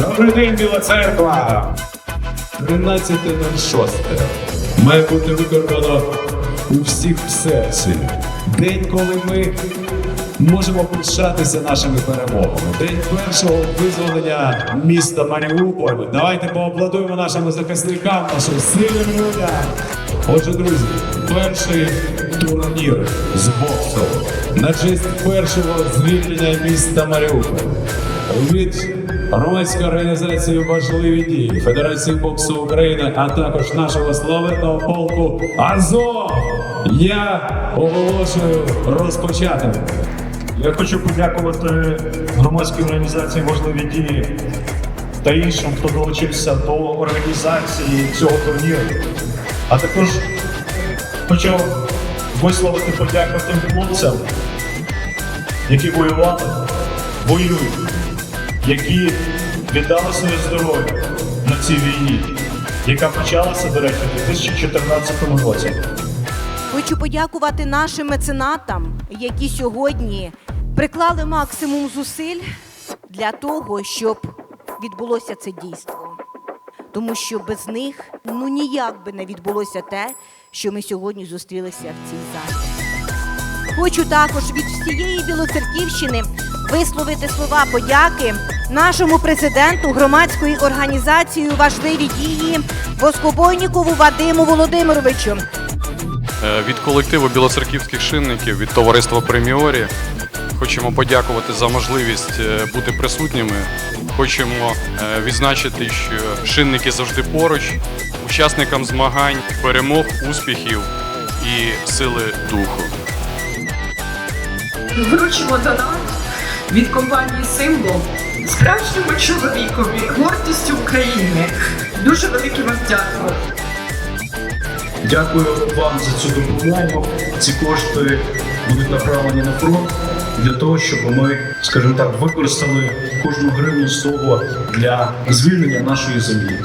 Добрий день, Біла церква! 13.06. Має бути виконано у всіх в серці. День, коли ми можемо пишатися нашими перемогами. День першого визволення міста Маріуполь. Давайте поаплодуємо нашим захисникам, нашим сильним людям. Отже, друзі, перший турнір з боксу на честь першого звільнення міста Маріуполь від громадської організації важливі дії Федерації боксу України, а також нашого славетного полку Азов. Я оголошую розпочати. Я хочу подякувати громадській організації Важливі дії та іншим, хто долучився до організації цього турніру. А також хочу висловити подяку тим хлопцям, які воювали, воюють, які віддали своє здоров'я на цій війні, яка почалася, до речі, у 2014 році. Хочу подякувати нашим меценатам, які сьогодні приклали максимум зусиль для того, щоб відбулося це дійство. Тому що без них ну ніяк би не відбулося те, що ми сьогодні зустрілися в цій залі. Хочу також від всієї Білоцерківщини висловити слова подяки нашому президенту громадської організації важливі дії Воскобойнікову Вадиму Володимировичу. Е, Від колективу білоцерківських шинників, від товариства Преміорі хочемо подякувати за можливість е, бути присутніми. Хочемо е, відзначити, що шинники завжди поруч, учасникам змагань, перемог, успіхів і сили духу. Вручимо донат від компанії Символ справжньому чоловікові, гордістю України. Дуже велике вам дякую. Дякую вам за цю допомогу. Ці кошти будуть направлені на фронт для того, щоб ми, скажімо так, використали кожну гривню з того для звільнення нашої землі.